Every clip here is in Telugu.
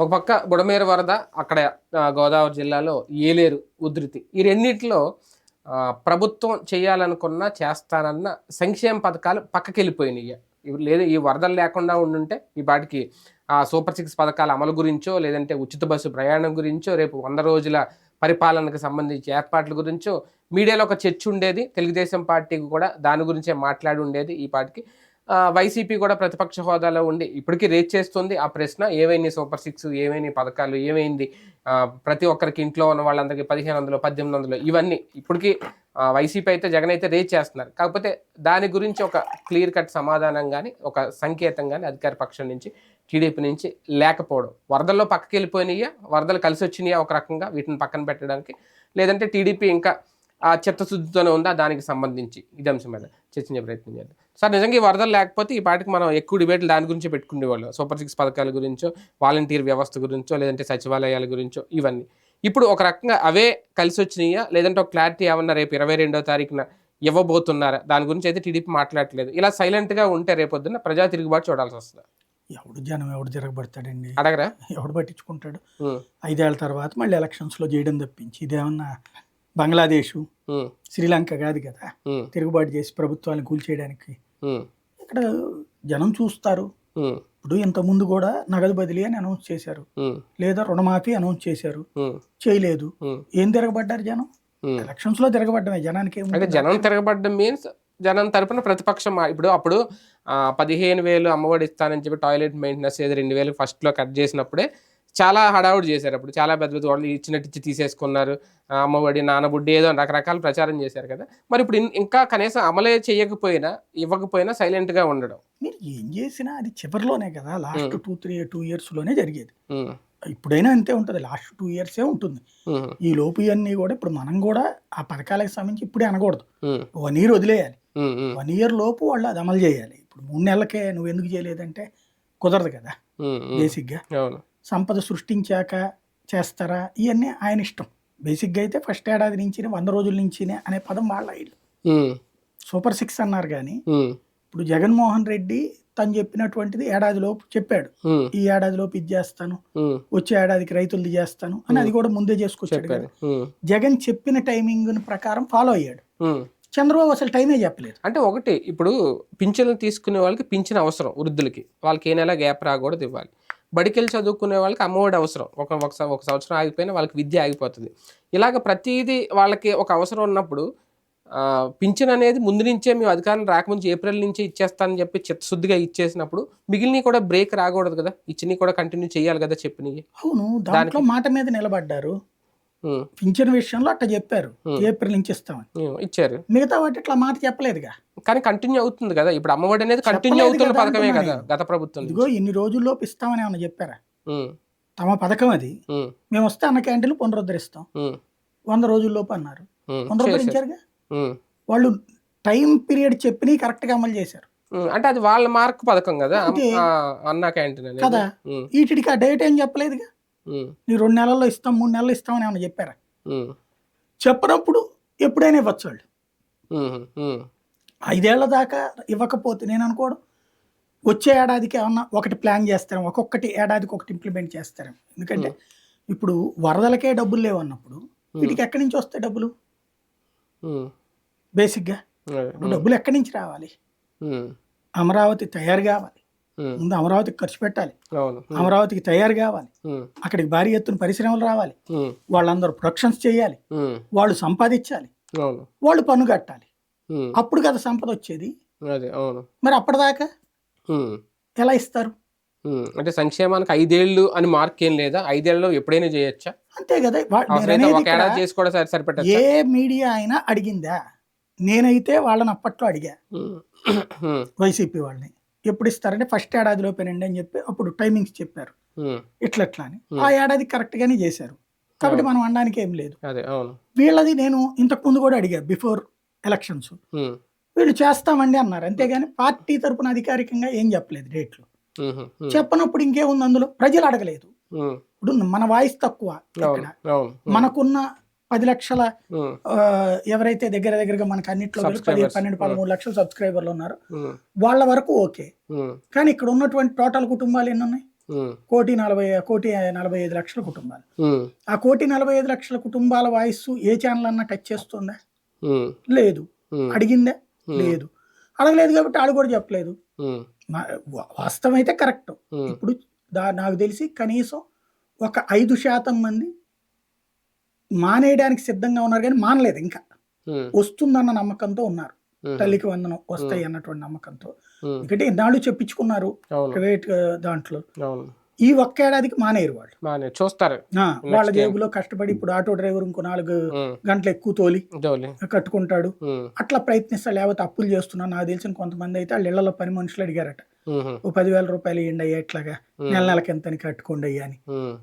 ఒక పక్క బుడమేరు వరద అక్కడ గోదావరి జిల్లాలో ఏలేరు ఉధృతి. ఈ రెండింటిలో ప్రభుత్వం చేయాలనుకున్న చేస్తానన్న సంక్షేమ పథకాలు పక్కకెళ్ళిపోయినాయి ఇవి లేదు ఈ వరదలు లేకుండా ఉండుంటే ఈ పాటికి ఆ సూపర్ సిక్స్ పథకాల అమలు గురించో లేదంటే ఉచిత బస్సు ప్రయాణం గురించో రేపు వంద రోజుల పరిపాలనకు సంబంధించి ఏర్పాట్ల గురించో మీడియాలో ఒక చర్చ ఉండేది. తెలుగుదేశం పార్టీకి కూడా దాని గురించే మాట్లాడి ఉండేది. ఈ పాటికి వైసీపీ కూడా ప్రతిపక్ష హోదాలో ఉండి ఇప్పటికీ రేట్ చేస్తుంది. ఆ ప్రశ్న ఏమైంది సూపర్ సిక్స్ ఏమైంది పథకాలు ఏమైంది? ప్రతి ఒక్కరికి ఇంట్లో ఉన్న వాళ్ళందరికీ పదిహేను వందలు పద్దెనిమిది వందలు ఇవన్నీ ఇప్పటికీ వైసీపీ అయితే జగన్ అయితే రేట్ చేస్తున్నారు. కాకపోతే దాని గురించి ఒక క్లియర్ కట్ సమాధానం కానీ ఒక సంకేతం కానీ అధికార పక్షం నుంచి టీడీపీ నుంచి లేకపోవడం. వరదల్లో పక్కకి వెళ్ళిపోయినాయా వరదలు కలిసి వచ్చినాయా ఒక రకంగా వీటిని పక్కన పెట్టడానికి. లేదంటే టీడీపీ ఇంకా ఆ చిత్తశుద్ధితోనే ఉందా? దానికి సంబంధించి ఇది అంశం మీద చర్చించే ప్రయత్నం చేద్దాం. సార్ నిజంగా ఈ వరదలు లేకపోతే ఈ పాటికి మనం ఎక్కువ డిబేట్లు దాని గురించి పెట్టుకునేవాళ్ళం. సూపర్ సిక్స్ పథకాల గురించో వాలంటీర్ వ్యవస్థ గురించో లేదంటే సచివాలయాల గురించో ఇవన్నీ. ఇప్పుడు ఒక రకంగా అవే కలిసి వచ్చినాయా? లేదంటే ఒక క్లారిటీ ఏమన్నా రేపు ఇరవై రెండో తారీఖున ఇవ్వబోతున్నారా? దాని గురించి అయితే టీడీపీ మాట్లాడట్లేదు. ఇలా సైలెంట్గా ఉంటే రేపొద్దున ప్రజా తిరుగుబాటు చూడాల్సి వస్తుంది. ఎవడు జనం ఎవడు తిరగబడతాడండి? అడగరా? ఎవడు పట్టించుకుంటాడు? ఐదేళ్ళ తర్వాత మళ్ళీ ఎలక్షన్స్లో చేయడం తప్పించి ఇదేమన్నా బంగ్లాదేశ్ శ్రీలంక కాదు కదా? తిరుగుబాటు చేసి ప్రభుత్వాన్ని కూల్చేయడానికి ఇక్కడ జనం చూస్తారు. ఇప్పుడు ఇంతకుముందు కూడా నగదు బదిలీ అని అనౌన్స్ చేశారు. లేదా రుణమాఫీ అనౌన్స్ చేశారు. చేయలేదు. ఏం తిరగబడ్డారు జనం. ఎలక్షన్స్లో తిరగబడ్డమే జనానికి అంటే? జనం తిరగబడ్డం మీన్స్ జనం తరపున ప్రతిపక్షం ఇప్పుడు అప్పుడు పదిహేను వేలు అమ్మఒడి ఇస్తానని చెప్పి టాయిలెట్ మెయింటెనెన్స్ ఏదో రెండు వేలు ఫస్ట్లో కట్ చేసినప్పుడే చాలా హడావుడి చేశారు అప్పుడు. చాలా పెద్ద పెద్ద వాళ్ళు ఇచ్చినట్టు ఇచ్చి తీసేసుకున్నారు. అమ్మఒడి నానబుడ్డి ఏదో రకరకాల ప్రచారం చేశారు కదా. మరి ఇప్పుడు ఇంకా కనీసం అమలే చేయకపోయినా ఇవ్వకపోయినా silent గా ఉండడం. మీరు ఏం చేసినా అది చివరిలోనే కదా. లాస్ట్ టూ త్రీ టూ ఇయర్స్లోనే జరిగేది ఇప్పుడైనా అంతే ఉంటుంది. లాస్ట్ టూ ఇయర్సే ఉంటుంది. ఈ లోపు ఇవన్నీ కూడా ఇప్పుడు మనం కూడా ఆ పథకాలకు సంబంధించి ఇప్పుడే అనకూడదు. వన్ ఇయర్ వదిలేయాలి. వన్ ఇయర్ లోపు వాళ్ళు అది అమలు చేయాలి. ఇప్పుడు మూడు నెలలకే నువ్వు ఎందుకు చేయలేదంటే కుదరదు కదా. బేసిక్గా. సంపద సృష్టించాక చేస్తారా? ఇవన్నీ ఆయన ఇష్టం. బేసిక్గా అయితే ఫస్ట్ ఏడాది నుంచి వంద రోజుల నుంచి అనే పదం వాళ్ళ ఉమ్, సూపర్ సిక్స్ అన్నారు కానీ ఇప్పుడు జగన్మోహన్ రెడ్డి తను చెప్పినటువంటిది ఏడాదిలోపు చెప్పాడు. ఈ ఏడాదిలోపు ఇది చేస్తాను వచ్చే ఏడాదికి రైతులది చేస్తాను అని అది కూడా ముందే చేసుకొచ్చాడు కదా. జగన్ చెప్పిన టైమింగ్ ప్రకారం ఫాలో అయ్యాడు. చంద్రబాబు అసలు టైమే చెప్పలేదు. అంటే ఒకటి ఇప్పుడు పింఛన్లు తీసుకునే వాళ్ళకి పింఛన్ అవసరం వృద్ధులకి. వాళ్ళకి ఏ నెల గ్యాప్ రాకూడదు ఇవ్వాలి. బడికెళ్ళి చదువుకునే వాళ్ళకి అమ్మఒడి అవసరం. ఒక ఒక సంవత్సరం ఆగిపోయినా వాళ్ళకి విద్య ఆగిపోతుంది. ఇలాగ ప్రతిదీ వాళ్ళకి ఒక అవసరం ఉన్నప్పుడు పింఛన్ అనేది ముందు నుంచే మేము అధికారం రాకముందు ఏప్రిల్ నుంచి ఇచ్చేస్తానని చెప్పి చిత్తశుద్ధిగా ఇచ్చేసినప్పుడు మిగిలినవి కూడా బ్రేక్ రాకూడదు కదా? ఇచ్చినవి కూడా కంటిన్యూ చేయాలి కదా చెప్పినవి? అవును. దాంట్లో మాట మీద నిలబడ్డారు. పింఛన్ విషయంలో అట్ట చెప్పారు. ఏప్రిల్ నుంచి ఇస్తామని. ఇచ్చారు. మిగతా వాటి ఇట్లా మాట చెప్పలేదుగా. కానీ కంటిన్యూ అవుతుంది కదా. ఇప్పుడు అమ్మఒడి అనేది కంటిన్యూ అవుతున్న పథకమే కదా. గత ప్రభుత్వం ఇదిగో ఇన్ని రోజుల్లోపు ఇస్తామని ఏమన్నా చెప్పారా? తమ పథకం అది. మేము వస్తే అన్న క్యాంటీన్లు పునరుద్ధరిస్తాం. వంద రోజుల్లోపు అన్నారు. పునరుద్ధరించారుగా? వాళ్ళు టైం పీరియడ్ చెప్పి కరెక్ట్గా అమలు చేశారు. అంటే అది వాళ్ళ మార్క్ పథకం కదా. అన్నా క్యాంటీన్ కదా. వీటికి ఆ డేట్ ఏం చెప్పలేదుగా? నీ రెండు నెలల్లో ఇస్తాం మూడు నెలలు ఇస్తామని ఏమన్నా చెప్పారా? చెప్పనప్పుడు ఎప్పుడైనా ఇవ్వచ్చు వాళ్ళు. ఐదేళ్ళ దాకా ఇవ్వకపోతే నేను అనుకోవడం వచ్చే ఏడాదికి ఏమన్నా ఒకటి ప్లాన్ చేస్తారేమో ఒక్కొక్కటి ఏడాదికి ఒకటి ఇంప్లిమెంట్ చేస్తారేమో. ఎందుకంటే ఇప్పుడు వరదలకే డబ్బులు లేవు అన్నప్పుడు వీటికి ఎక్కడి నుంచి వస్తాయి డబ్బులు? బేసిక్గా డబ్బులు ఎక్కడి నుంచి రావాలి? అమరావతి తయారు కావాలి. ముందు అమరావతికి ఖర్చు పెట్టాలి. అమరావతికి తయారు కావాలి. అక్కడికి భారీ ఎత్తున పరిశ్రమలు రావాలి. వాళ్ళందరూ ప్రొడక్షన్స్ చేయాలి. వాళ్ళు సంపాదించాలి. వాళ్ళు పన్ను కట్టాలి. అప్పుడు కదా సంపద వచ్చేది. మరి అప్పటిదాకా ఎలా ఇస్తారు? అంటే సంక్షేమానికి ఐదేళ్ళు అని మార్క్ ఏం లేదా? ఐదేళ్ళలో ఎప్పుడైనా చేయొచ్చా? అంతే కదా. వా- నేను అవసరమైతే అనేది ఒక ఇక్కడ ఏడాది చేసి కూడా సరి సరిపెట్టచ్చా? ఏ మీడియా అయినా అడిగిందా? నేనైతే వాళ్ళని అప్పట్లో అడిగా. వైసీపీ వాళ్ళని. ఎప్పుడు ఇస్తారంటే ఫస్ట్ ఏడాదిలోపేనండి అని చెప్పి అప్పుడు టైమింగ్స్ చెప్పారు. ఇట్లా ఇట్లా అని. ఆ ఏడాది కరెక్ట్ గానే చేశారు. కాబట్టి మనం అనడానికి ఏం లేదు. వీళ్ళది నేను ఇంతకు ముందు కూడా అడిగా బిఫోర్ ఎలక్షన్స్. వీళ్ళు చేస్తామండి అన్నారు. అంతేగాని పార్టీ తరపున అధికారికంగా ఏం చెప్పలేదు డేట్లు చెప్పనప్పుడు ఇంకేముంది అందులో? ప్రజలు అడగలేదు. ఇప్పుడు మన వాయిస్ తక్కువ ఇక్కడ. మనకున్న పది లక్షల ఎవరైతే దగ్గర దగ్గరగా మనకు అన్నిట్లో పది. పన్నెండు పదమూడు లక్షల సబ్స్క్రైబర్లు ఉన్నారు. వాళ్ళ వరకు ఓకే. కానీ ఇక్కడ ఉన్నటువంటి టోటల్ కుటుంబాలు ఎన్ని ఉన్నాయి? కోటి నలభై కోటి నలభై ఐదు లక్షల కుటుంబాలు. ఆ కోటి నలభై ఐదు లక్షల కుటుంబాల వాయిస్ ఏ ఛానల్ అన్నా టచ్ చేస్తుందా? లేదు. అడిగిందా. లేదు. అడగలేదు కాబట్టి ఆడు కూడా చెప్పలేదు. వాస్తవం అయితే కరెక్ట్ ఇప్పుడు నాకు తెలిసి కనీసం ఒక ఐదు శాతం మంది మానేయడానికి సిద్ధంగా ఉన్నారు కానీ మానలేదు ఇంకా. వస్తుందన్న నమ్మకంతో ఉన్నారు. తల్లికి వందనం వస్తాయి అన్నటువంటి నమ్మకంతో. ఎందుకంటే ఇన్నాళ్ళు చెప్పించుకున్నారు ప్రైవేట్ దాంట్లో. ఈ ఒక్క ఏడాదికి మానేరు వాళ్ళు. చూస్తారు. వాళ్ళ. జేబులో కష్టపడి ఇప్పుడు ఆటో డ్రైవర్ ఇంకో నాలుగు గంటలు ఎక్కువ తోలి కట్టుకుంటాడు. అట్లా ప్రయత్నిస్తాడు లేకపోతే అప్పులు చేస్తున్నాను నాకు తెలిసిన కొంతమంది అయితే వాళ్ళ ఇళ్ళలో పని మనుషులు అడిగారట. ఓ పదివేల రూపాయలు ఇవ్వండి అయ్యా ఇట్లాగా. నెల నెలకి ఎంతని కట్టుకోండి అయ్యా అని.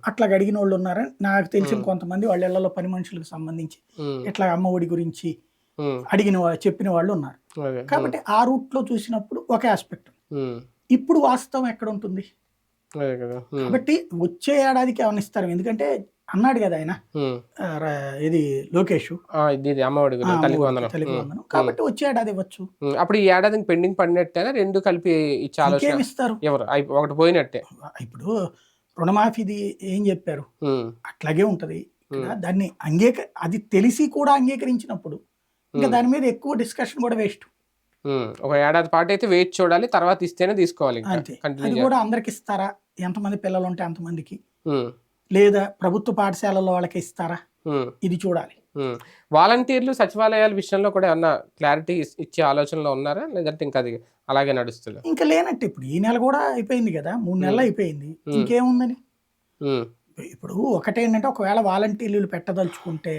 అట్లా అడిగిన వాళ్ళు ఉన్నారని నాకు తెలిసిన. కొంతమంది వాళ్ళ ఇళ్ళలో పని మనుషులకు సంబంధించి ఇట్లా అమ్మ ఒడి గురించి అడిగిన చెప్పిన వాళ్ళు ఉన్నారు. కాబట్టి ఆ రూట్లో చూసినప్పుడు ఒక ఆస్పెక్ట్. ఇప్పుడు వాస్తవం ఎక్కడ ఉంటుంది? కాబట్టి వచ్చే ఏడాదికి ఏమైనా ఇస్తారు. ఎందుకంటే అన్నాడు కదా ఆయన. ఇది లోకేష్. అమ్మఒడి. కాబట్టి వచ్చే ఏడాది ఇవ్వచ్చు. అప్పుడు ఈ ఏడాదికి పెండింగ్ పడినట్టేనా? రెండు కలిపి ఇస్తారు? ఎవరు? ఒకటి పోయినట్టే. ఇప్పుడు రుణమాఫీది ఏం చెప్పారు? అట్లాగే ఉంటది. దాన్ని అంగీక అది తెలిసి కూడా అంగీకరించినప్పుడు ఇంకా. దాని మీద ఎక్కువ డిస్కషన్ కూడా వేస్ట్. ఒక ఏడాది పాటు అయితే వేచి చూడాలి తర్వాత ఇస్తేనే తీసుకోవాలి అంతే. అది కూడా అందరికి ఇస్తారా? ఎంతమంది పిల్లలు ఉంటే అంతమందికి లేదా ప్రభుత్వ పాఠశాలలో వాళ్ళకి ఇస్తారా? ఇది చూడాలి. వాలంటీర్లు సచివాలయాల విషయంలో కూడా ఏమన్నా క్లారిటీ ఇచ్చే ఆలోచనలో ఉన్నారా? లేదంటే ఇంకా అది అలాగే నడుస్తుంది? ఇంకా లేనట్టు ఇప్పుడు. ఈ నెల కూడా అయిపోయింది కదా. మూడు నెలలు. అయిపోయింది. ఇంకేముందని? ఇప్పుడు ఒకటేంటంటే ఒకవేళ వాలంటీర్లు పెట్టదలుచుకుంటే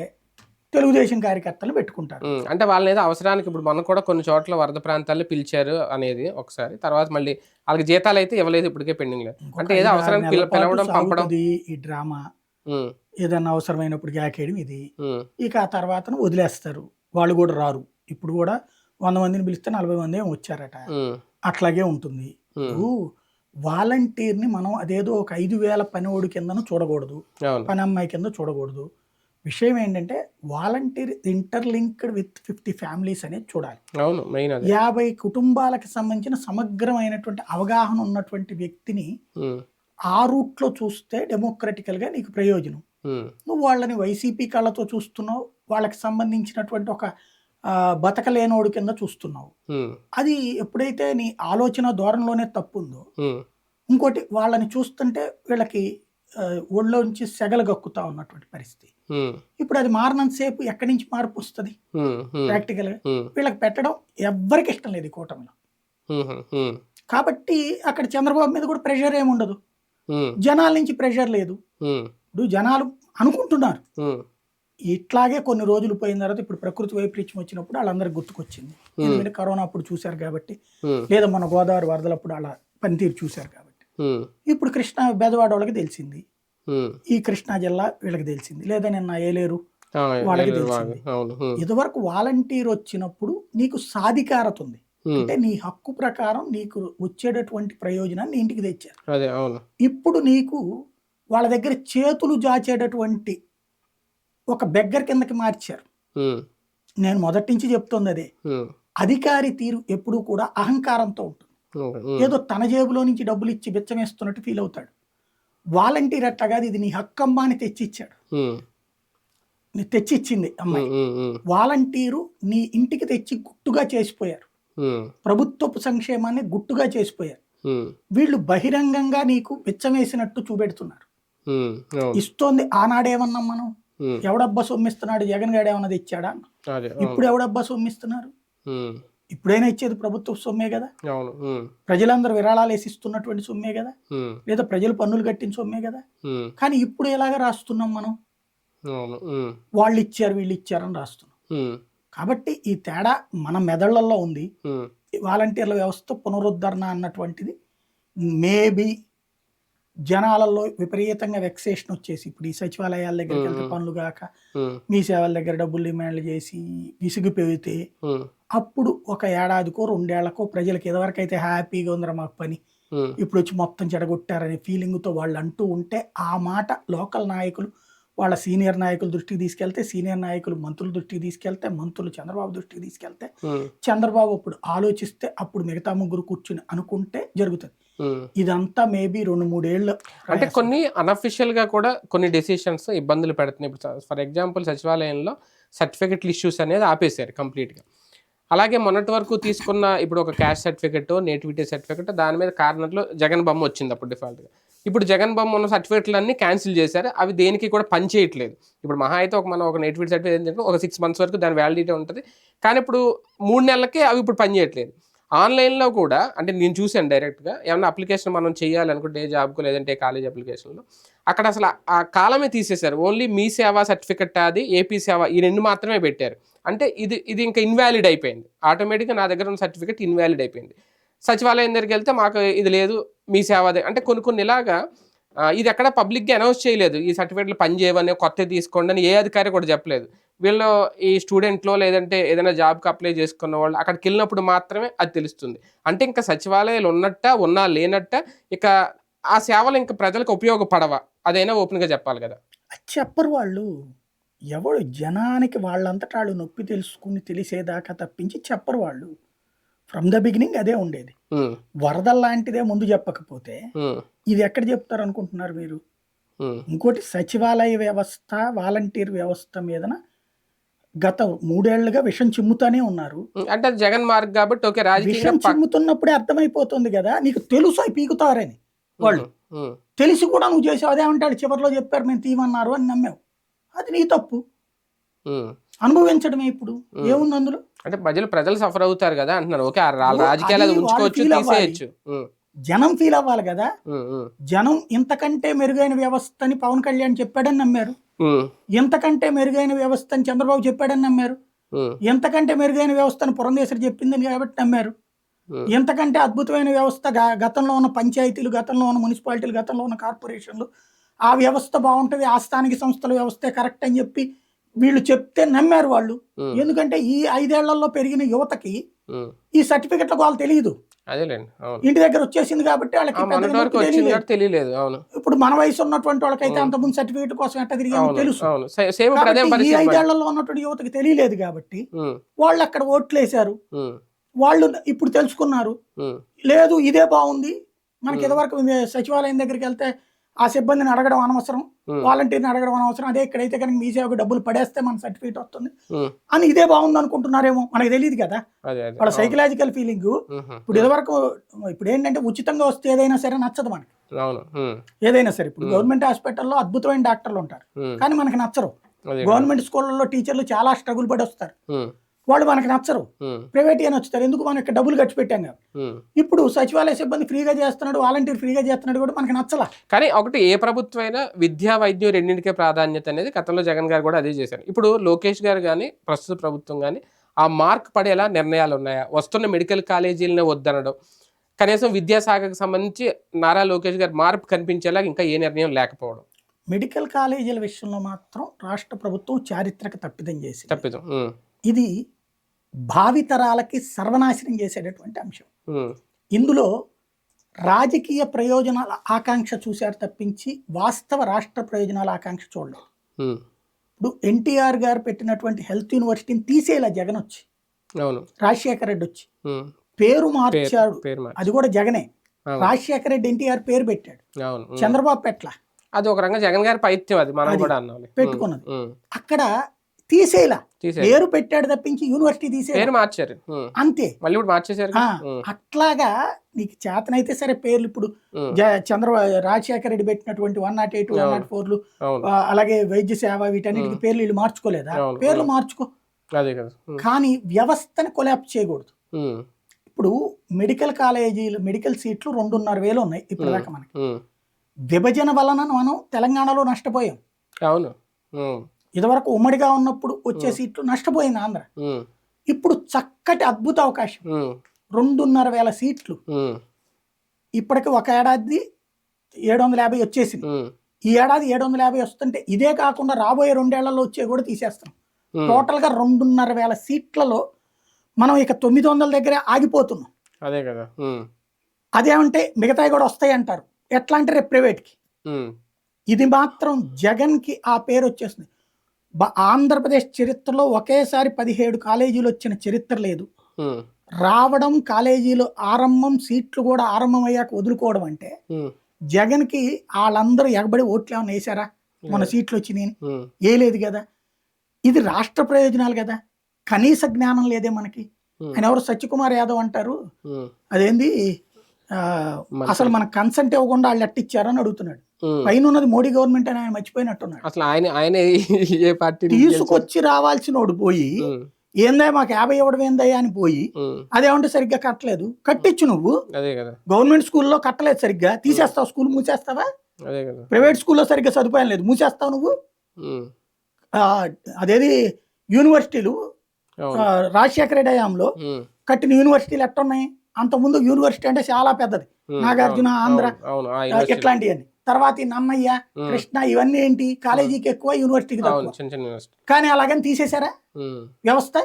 తెలుగుదేశం కార్యకర్తలు పెట్టుకుంటారు. అంటే వాళ్ళని ఏదో అవసరానికి ఇప్పుడు మనం కూడా కొన్ని చోట్ల వరద ప్రాంతాల్లో పిలిచారు అనేది ఒకసారి. తర్వాత మళ్ళీ వాళ్ళకి జీతాలు అయితే ఇవ్వలేదు ఇప్పటికే పెండింగ్ లేదు అంటే ఏదో అవసరానికి పిలవడం, పంపడం. ఈ డ్రామా. ఏదన్నా అవసరమైనప్పుడు గ్యాకేయడం ఇది. ఇక ఆ తర్వాత వదిలేస్తారు. వాళ్ళు కూడా రారు. ఇప్పుడు కూడా వంద మందిని పిలిస్తే నలభై మంది వచ్చారట. అట్లాగే ఉంటుంది. వాలంటీర్ని మనం అదేదో ఒక ఐదు వేల పనివాడు కిందను చూడకూడదు. పని అమ్మాయి కింద చూడకూడదు. విషయం ఏంటంటే volunteer interlinked with fifty families అనేది చూడాలి. అవును మెయిన్ యాభై కుటుంబాలకు సంబంధించిన సమగ్రమైనటువంటి అవగాహన ఉన్నటువంటి వ్యక్తిని ఆ రూట్లో చూస్తే డెమోక్రటికల్గా నీకు ప్రయోజనం. నువ్వు వాళ్ళని వైసీపీ కళ్ళతో చూస్తున్నావు వాళ్ళకి సంబంధించినటువంటి ఒక బతకలేనోడు కింద చూస్తున్నావు. అది ఎప్పుడైతే నీ ఆలోచన ధోరణిలోనే తప్పు ఉందో ఉమ్, ఇంకోటి వాళ్ళని చూస్తుంటే వీళ్ళకి ఒళ్ళోంచి సెగలు గక్కుతా ఉన్నటువంటి పరిస్థితి. ఇప్పుడు అది మారినంతసేపు ఎక్కడి నుంచి మార్పు వస్తుంది? ప్రాక్టికల్గా ఉమ్, వీళ్ళకి పెట్టడం ఎవ్వరికి ఇష్టం లేదు కూటమిలో. కాబట్టి అక్కడ చంద్రబాబు మీద కూడా ప్రెషర్ ఏమి ఉండదు. జనాల నుంచి ప్రెషర్ లేదు. ఇప్పుడు జనాలు అనుకుంటున్నారు. ఇట్లాగే కొన్ని రోజులు పోయిన తర్వాత ఇప్పుడు ప్రకృతి వైపరీత్యం వచ్చినప్పుడు వాళ్ళందరికి గుర్తుకొచ్చింది. ఎందుకంటే కరోనా అప్పుడు చూశారు కాబట్టి. లేదా మన గోదావరి వరదలప్పుడు అలా పనితీరు చూశారు కాబట్టి. ఇప్పుడు కృష్ణా బెదవాడ వాళ్ళకి తెలిసింది. ఈ కృష్ణా జిల్లా వీళ్ళకి తెలిసింది. లేదా నిన్న ఏలేరు వాళ్ళకి తెలిసింది. ఇదివరకు వాలంటీర్ వచ్చినప్పుడు నీకు సాధికారత ఉంది. అంటే నీ హక్కు ప్రకారం నీకు వచ్చేటటువంటి ప్రయోజనాన్ని ఇంటికి తెచ్చారు. ఇప్పుడు నీకు వాళ్ళ దగ్గర చేతులు జాచేటటువంటి ఒక బెగ్గర్ కిందకి మార్చారు. నేను మొదటి నుంచి చెప్తోంది అదే. అధికారి తీరు ఎప్పుడూ కూడా అహంకారంతో ఉంటుంది. ఏదో తన జేబులో నుంచి డబ్బులు ఇచ్చి బిచ్చమేస్తున్నట్టు ఫీల్ అవుతాడు. వాలంటీర్ అట్లా కాదు ఇది నీ హక్కు అమ్మా అని తెచ్చిచ్చాడు. తెచ్చిచ్చింది అమ్మాయి. వాలంటీరు నీ ఇంటికి తెచ్చి గుట్టుగా చేసిపోయారు. ప్రభుత్వపు సంక్షేమాన్ని గుట్టుగా చేసిపోయారు. వీళ్ళు బహిరంగంగా నీకు బిచ్చమేసినట్టు చూపెడుతున్నారు. ఇస్తోంది ఆనాడేమన్నాం మనం? ఎవడబ్బా సొమ్మిస్తున్నాడు? జగన్ గారు ఏమన్నా తెచ్చాడా? ఇప్పుడు ఎవడబ్బా సొమ్మిస్తున్నారు? ఇప్పుడైనా ఇచ్చేది ప్రభుత్వ సొమ్మే కదా. అవును. ప్రజలందరూ విరాళాలు వేసి ఇస్తున్నటువంటి సొమ్మే కదా. లేదా ప్రజలు పన్నులు కట్టిన సొమ్మే కదా. కానీ ఇప్పుడు ఎలాగ రాస్తున్నాం మనం? వాళ్ళు ఇచ్చారు వీళ్ళు ఇచ్చారని రాస్తున్నాం. కాబట్టి ఈ తేడా మన మెదళ్ళలో ఉంది. వాలంటీర్ల వ్యవస్థ పునరుద్ధరణ అన్నటువంటిది మేబీ జనాలలో విపరీతంగా వెక్సేషన్ వచ్చేసి ఇప్పుడు ఈ సచివాలయాల దగ్గరికి వెళ్తే. పనులు కాక మీ సేవల దగ్గర డబ్బులు డిమాండ్లు చేసి విసిగిపోతే ఉమ్, అప్పుడు ఒక ఏడాదికో రెండేళ్ళకో ప్రజలకు ఇదివరకు అయితే హ్యాపీగా ఉందిరా మాకు పని. ఇప్పుడు వచ్చి మొత్తం చెడగొట్టారనే ఫీలింగ్తో వాళ్ళు అంటూ ఉంటే ఆ మాట లోకల్ నాయకులు వాళ్ళ సీనియర్ నాయకుల దృష్టికి తీసుకెళ్తే సీనియర్ నాయకులు మంత్రుల దృష్టికి తీసుకెళ్తే మంత్రులు చంద్రబాబు దృష్టికి తీసుకెళ్తే చంద్రబాబు అప్పుడు ఆలోచిస్తే అప్పుడు మిగతా ముగ్గురు కూర్చుని అనుకుంటే జరుగుతుంది. ఇదంతా మేబీ రెండు మూడేళ్ళు అంటే కొన్ని అనఫిషియల్గా కూడా కొన్ని డెసిషన్స్ ఇబ్బందులు పెడుతున్నాయి. ఇప్పుడు ఫర్ ఎగ్జాంపుల్ సచివాలయంలో సర్టిఫికెట్లు ఇష్యూస్ అనేది ఆపేశారు complete గా. అలాగే మొన్నటి వరకు తీసుకున్న ఇప్పుడు ఒక క్యాష్ సర్టిఫికెట్ నేటివిటీ సర్టిఫికెట్ దాని మీద కార్నర్లో జగన్ బొమ్మ వచ్చింది అప్పుడు డిఫాల్ట్గా ఇప్పుడు జగన్ బొమ్మ ఉన్న సర్టిఫికెట్లు అన్ని క్యాన్సిల్ చేశారు. అవి దేనికి కూడా పని చేయట్లేదు. ఇప్పుడు మహా అయితే ఒక మనం ఒక నేటివిటీ సర్టిఫికేట్ ఒక సిక్స్ మంత్స్ వరకు దాని వ్యాలిడిటీ ఉంటుంది. కానీ ఇప్పుడు మూడు నెలలకే అవి ఇప్పుడు పని చేయట్లేదు. ఆన్లైన్లో కూడా అంటే నేను చూశాను డైరెక్ట్గా ఏమైనా అప్లికేషన్ మనం చేయాలనుకుంటే ఏ జాబ్కు లేదంటే కాలేజ్ అప్లికేషన్లో అక్కడ అసలు ఆ- కాలమే తీసేశారు. ఓన్లీ మీ సేవ సర్టిఫికెట్ అది ఏపీ సేవ ఈ రెండు మాత్రమే పెట్టారు. అంటే ఇది ఇది ఇంకా ఇన్వాలిడ్ అయిపోయింది. ఆటోమేటిక్గా నా దగ్గర ఉన్న సర్టిఫికెట్ ఇన్వాలిడ్ అయిపోయింది. సచివాలయం దగ్గరికి వెళ్తే మాకు ఇది లేదు మీ సేవ అదే అంటే కొన్ని కొన్ని ఇలాగా ఇది ఎక్కడ పబ్లిక్గా అనౌన్స్ చేయలేదు. ఈ సర్టిఫికెట్లు పని చేయవని కొత్త తీసుకోండి అని ఏ అధికారి కూడా చెప్పలేదు. వీళ్ళు ఈ స్టూడెంట్లో లేదంటే ఏదైనా జాబ్కి అప్లై చేసుకున్న వాళ్ళు అక్కడికి వెళ్ళినప్పుడు మాత్రమే అది తెలుస్తుంది. అంటే ఇంకా సచివాలయాలు ఉన్నట్ట ఉన్నా లేనట్ట ఇక ఆ సేవలు ఇంకా ప్రజలకు ఉపయోగపడవా. అదైనా ఓపెన్గా చెప్పాలి కదా. అది చెప్పరు వాళ్ళు. ఎవడు జనానికి వాళ్ళంతటా వాళ్ళు నొప్పి తెలుసుకుని తెలిసేదాకా తప్పించి చెప్పరు వాళ్ళు. ఫ్రమ్ ద బిగినింగ్ అదే ఉండేది. ఉమ్, వరద లాంటిదే ముందు చెప్పకపోతే ఉమ్, ఇది ఎక్కడ చెప్తారు అనుకుంటున్నారు మీరు? ఉమ్, ఇంకోటి సచివాలయ వ్యవస్థ వాలంటీర్ వ్యవస్థ మీదన గత మూడేళ్ళుగా విషం చిమ్ముతానే ఉన్నారు. అంటే జగన్ మార్క్ కాబట్టి ఓకే విషం చిమ్ముతున్నప్పుడే అర్థమైపోతుంది కదా నీకు తెలుసు అవి పీకుతారని వాళ్ళు. తెలిసి కూడా నువ్వు చేసావు అదేమంటాడు చివరిలో చెప్పారు మేము తీయమన్నారు అని నమ్మావు. అది నీ తప్పు. అనుభవించడమే ఇప్పుడు. Hmm. ఏముంది అందులో? అంటే ప్రజలు ప్రజలు సఫర్ అవుతారు కదా అంటున్నారు. ఓకే రాజకీయాలు ఉంచుకోవచ్చు. తీసేయచ్చు. జనం ఫీల్ అవ్వాలి కదా. జనం ఇంతకంటే మెరుగైన వ్యవస్థ అని పవన్ కళ్యాణ్ చెప్పాడని నమ్మారు. ఇంతకంటే మెరుగైన వ్యవస్థ అని చంద్రబాబు చెప్పాడని నమ్మారు. ఎంతకంటే మెరుగైన వ్యవస్థను పురంధేశ్వరి చెప్పిందని కాబట్టి నమ్మారు. ఎంతకంటే అద్భుతమైన వ్యవస్థ గతంలో ఉన్న పంచాయతీలు గతంలో ఉన్న మున్సిపాలిటీలు గతంలో ఉన్న కార్పొరేషన్లు ఆ వ్యవస్థ బాగుంటుంది ఆ స్థానిక సంస్థల వ్యవస్థే కరెక్ట్ అని చెప్పి వీళ్ళు చెప్తే నమ్మారు వాళ్ళు. ఎందుకంటే ఈ ఐదేళ్ళలో పెరిగిన యువతకి. ఈ సర్టిఫికెట్లకు వాళ్ళు తెలియదు ఇంటి దగ్గర వచ్చేసింది కాబట్టి వాళ్ళకి తెలియలేదు. ఇప్పుడు మన వయసు ఉన్నటువంటి వాళ్ళకైతే. అంతకుముందు సర్టిఫికెట్ కోసం ఎట్ట తిరిగామో అవును తెలుసు. ఈ. ఐదేళ్ళలో ఉన్నటువంటి యువతకి తెలియలేదు కాబట్టి వాళ్ళు అక్కడ ఓట్లేశారు వాళ్ళు ఇప్పుడు తెలుసుకున్నారు. లేదు ఇదే బాగుంది. మనకి. ఇదివరకు సచివాలయం దగ్గరికి వెళ్తే ఆ సిబ్బందిని అడగడం అనవసరం వాలంటీర్ని అడగడం అనవసరం. అదే ఇక్కడైతే కనుక మీ సేవకు డబ్బులు పడేస్తే మన సర్టిఫికేట్ వస్తుంది. అని ఇదే బాగుంది అనుకుంటున్నారేమో మనకి తెలియదు కదా. వాళ్ళ. సైకలాజికల్ ఫీలింగ్ ఇప్పుడు ఇదివరకు ఇప్పుడు ఏంటంటే ఉచితంగా వస్తే ఏదైనా సరే నచ్చదు మనకి. ఏదైనా సరే ఇప్పుడు. గవర్నమెంట్ హాస్పిటల్లో అద్భుతమైన డాక్టర్లు ఉంటారు. కానీ మనకి నచ్చరు. గవర్నమెంట్ స్కూళ్ళల్లో టీచర్లు చాలా స్ట్రగుల్ పడి వస్తారు. వాళ్ళు మనకి నచ్చరు. ప్రైవేట్ అని వచ్చుతారు ఎందుకు మనం ఇక్కడ డబ్బులు ఖర్చు పెట్టాం. ఇప్పుడు సచివాలయ సిబ్బంది ఫ్రీగా చేస్తున్నాడు వాలంటీర్ ఫ్రీగా చేస్తున్నాడు కూడా మనకి నచ్చలా. కానీ ఒకటి ఏ ప్రభుత్వం అయినా విద్యా వైద్యం రెండింటికే ప్రాధాన్యత అనేది గతంలో జగన్ గారు కూడా అదే చేశారు. ఇప్పుడు లోకేష్ గారు కానీ ప్రస్తుత ప్రభుత్వం కానీ ఆ మార్క్ పడేలా నిర్ణయాలు ఉన్నాయా? వస్తున్న మెడికల్ కాలేజీలనే వద్దనడం. కనీసం విద్యాశాఖకు సంబంధించి నారా లోకేష్ గారు మార్పు కనిపించేలా ఇంకా ఏ నిర్ణయం లేకపోవడం. మెడికల్ కాలేజీల విషయంలో మాత్రం రాష్ట్ర ప్రభుత్వం చారిత్రక తప్పిదం చేసింది. తప్పిదం. ఇది భావితరాలకి సర్వనాశనం చేసేటటువంటి అంశం. ఇందులో రాజకీయ ప్రయోజనాల ఆకాంక్ష చూశారు తప్పించి వాస్తవ రాష్ట్ర ప్రయోజనాల ఆకాంక్ష చూడలేదు. ఇప్పుడు ఎన్టీఆర్ గారు పెట్టినటువంటి హెల్త్ యూనివర్సిటీని తీసేలా జగన్ వచ్చి రాజశేఖర రెడ్డి వచ్చి పేరు మార్చాడు. అది కూడా జగనే. రాజశేఖర రెడ్డి ఎన్టీఆర్ పేరు పెట్టాడు. చంద్రబాబు పెట్ల అది ఒక రంగా జగన్ గారి పైత్యం అది మనం కూడా పెట్టుకున్నది. అక్కడ తీసేలా తీసే పేరు పెట్టాడు తప్పించి యూనివర్సిటీ తీసేలా పేరు మార్చారు. అంతే. మళ్ళీ ఇప్పుడు మార్చేశారు అట్లాగా నీకు చేతనైతే సరే పేర్లు ఇప్పుడు చంద్ర రాజశేఖర రెడ్డి పెట్టినటువంటి one naught eight one. Naught ఫోర్లు అలాగే వైద్య సేవ వీటన్నిటికి. పేర్లు వీళ్ళు మార్చుకోలేదా? పేర్లు. మార్చుకో. అదే కదా. ఉమ్, కానీ వ్యవస్థని కొలాప్స్ చేయకూడదు. ఇప్పుడు మెడికల్ కాలేజీలు మెడికల్ సీట్లు రెండున్నర వేలు ఉన్నాయి ఇప్పటిదాకా మనకి. ఉమ్, విభజన వలన మనం తెలంగాణలో నష్టపోయాం. అవును. ఇదివరకు ఉమ్మడిగా ఉన్నప్పుడు వచ్చే. సీట్లు నష్టపోయింది ఆంధ్ర. ఇప్పుడు చక్కటి అద్భుత అవకాశం. రెండున్నర వేల సీట్లు. ఇప్పటికి ఒక ఏడాది ఏడు వందల యాభై వచ్చేసింది. ఈ ఏడాది ఏడు వందల యాభై వస్తుంటే ఇదే కాకుండా రాబోయే రెండేళ్ళలో వచ్చే కూడా తీసేస్తాం. ఉమ్, టోటల్గా రెండున్నర వేల సీట్లలో మనం ఇక తొమ్మిది వందల దగ్గరే ఆగిపోతున్నాం. అదే కదా. అదేమంటే మిగతాయి కూడా వస్తాయి అంటారు. ఎట్లా అంటే రేపు ప్రైవేట్కి? ఇది మాత్రం జగన్కి ఆ పేరు వచ్చేస్తుంది. ఆంధ్రప్రదేశ్ చరిత్రలో ఒకేసారి పదిహేడు కాలేజీలు వచ్చిన చరిత్ర లేదు. రావడం కాలేజీలో ఆరంభం సీట్లు కూడా ఆరంభం అయ్యాక వదులుకోవడం అంటే ఉమ్, జగన్కి వాళ్ళందరూ ఎగబడి ఓట్లు ఏమైనా వేసారా? మన సీట్లు వచ్చినాయి లేదు కదా. ఇది రాష్ట్ర ప్రయోజనాలు కదా. కనీస జ్ఞానం లేదే మనకి. ఆయన ఎవరు? సత్యకుమార్ యాదవ్ అంటారు. అదేంది. అసలు మన కన్సెంట్ ఇవ్వకుండా వాళ్ళు ఎట్టిచ్చారని అడుగుతున్నాడు. పైన ఉన్నది మోడీ గవర్నమెంట్ అని ఆయన మర్చిపోయినట్టున్నాడు. అసలు ఆయన ఆయన ఏ పార్టీ తీసుకొచ్చి రావాల్సినోడు పోయి ఏందా మాకు యాభై ఇవ్వడం ఏందయ్యా అని పోయి అదేమంటే సరిగ్గా కట్టలేదు. కట్టించు నువ్వు. అదే కదా. గవర్నమెంట్ స్కూల్లో కట్టలేదు సరిగ్గా. తీసేస్తావు స్కూల్ మూసేస్తావా? అదే కదా. ప్రైవేట్ స్కూల్లో సరిగ్గా సదుపాయం లేదు. మూసేస్తావు నువ్వు? అదేది యూనివర్సిటీలు రాజశేఖర హయాంలో కట్టిన యూనివర్సిటీలు ఎట్టున్నాయి అంతకుముందు యూనివర్సిటీ అంటే చాలా పెద్దది. నాగార్జున, ఆంధ్ర. ఇట్లాంటివన్నీ. తర్వాత ఈ నన్నయ్య కృష్ణ ఇవన్నీ ఏంటి? కాలేజీకి ఎక్కువ యూనివర్సిటీకి తక్కువ. కానీ అలాగని తీసేశారా? వ్యవస్థ?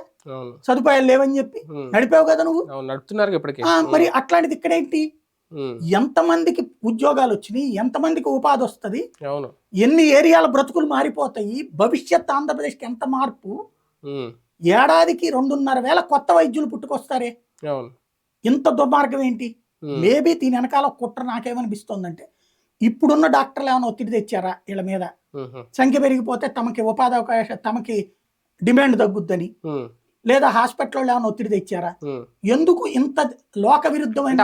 సదుపాయాలు లేవని చెప్పి? నడిపావు కదా నువ్వు? నడుపుతున్నారు మరి అట్లాంటిది ఇక్కడేంటి ఎంతమందికి ఉద్యోగాలు వచ్చినాయి? ఎంతమందికి ఉపాధి వస్తుంది? ఎన్ని ఏరియాల బ్రతుకులు మారిపోతాయి? భవిష్యత్ ఆంధ్రప్రదేశ్కి ఎంత మార్పు? ఏడాదికి రెండున్నర వేల కొత్త వైద్యులు పుట్టుకొస్తారే? ఇంత దుర్మార్గం ఏంటి? మేబీ దీని వెనకాల కుట్ర నాకేమనిపిస్తోందంటే ఇప్పుడున్న డాక్టర్లు ఏమైనా ఒత్తిడి తెచ్చారా వీళ్ళ మీద? సంఖ్య పెరిగిపోతే తమకి ఉపాధి అవకాశం తమకి డిమాండ్ తగ్గుద్దని. లేదా హాస్పిటల్లో ఏమైనా ఒత్తిడి తెచ్చారా. ఎందుకు ఇంత లోక విరుద్ధమైన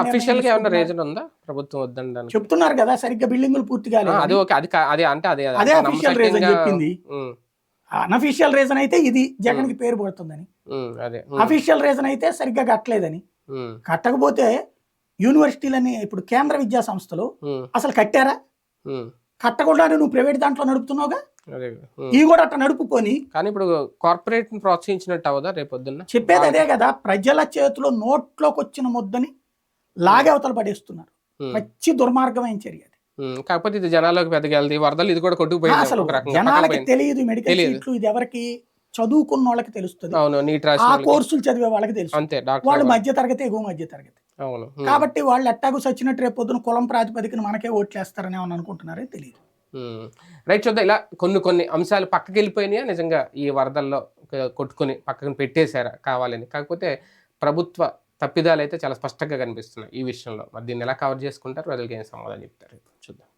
చెప్తున్నారు కదా సరిగ్గా బిల్డింగులు పూర్తి కాలేదు. అది అఫీషియల్ రీజన్ చెప్పింది. అనఫీషియల్ రీజన్ అయితే ఇది జగన్కి పేరు పడుతుందని. అఫీషియల్ రీజన్ అయితే సరిగ్గా కట్టలేదని. కట్టకపోతే యూనివర్సిటీలని ఇప్పుడు కేంద్ర విద్యా సంస్థలు అసలు కట్టారా? కట్టకుండా నువ్వు ప్రైవేట్ దాంట్లో నడుపుతున్నావుగా. ఇవి కూడా అట్లా నడుపుకొని కానీ ఇప్పుడు కార్పొరేట్ ప్రోత్సహించినట్టు అవదా రేపు పొద్దున్న చెప్పేది అదే కదా ప్రజల చేతిలో నోట్లోకి వచ్చిన ముద్దని లాగే అవతల పడేస్తున్నారు. పచ్చి దుర్మార్గమైన చర్య కాకపోతే ఇది జనాల్లోకి పెద్దగా వరదలు ఇది కూడా కొట్టుకుపోయింది అసలు జనాలకి. తెలియదు మెడికల్ తెలియదు. సీట్లు ఇది ఎవరికి? చదువుకున్న వాళ్ళకి తెలుస్తుంది. ఆ. కోర్సులు చదివే వాళ్ళకి తెలుసు. అంతే వాళ్ళు మధ్య తరగతి ఎగువ మధ్య తరగతి. కాబట్టి వాళ్ళు ఎట్టాగు సచ్చినట్టు రేపు పొద్దున కులం ప్రాతిపదికన మనకే ఓట్లేస్తారని ఏమని అనుకుంటున్నారే తెలియదు. రైట్ చూద్దాం. ఇలా కొన్ని కొన్ని అంశాలు పక్కకి వెళ్ళిపోయినాయా నిజంగా ఈ వరదల్లో కొట్టుకొని పక్కన పెట్టేశారా కావాలని? కాకపోతే ప్రభుత్వ తప్పిదాలు అయితే చాలా స్పష్టంగా కనిపిస్తున్నాయి ఈ విషయంలో. మరి దీన్ని ఎలా కవర్ చేసుకుంటారు? ప్రజలకి ఏం సమాధానం చెప్తారు? చూద్దాం.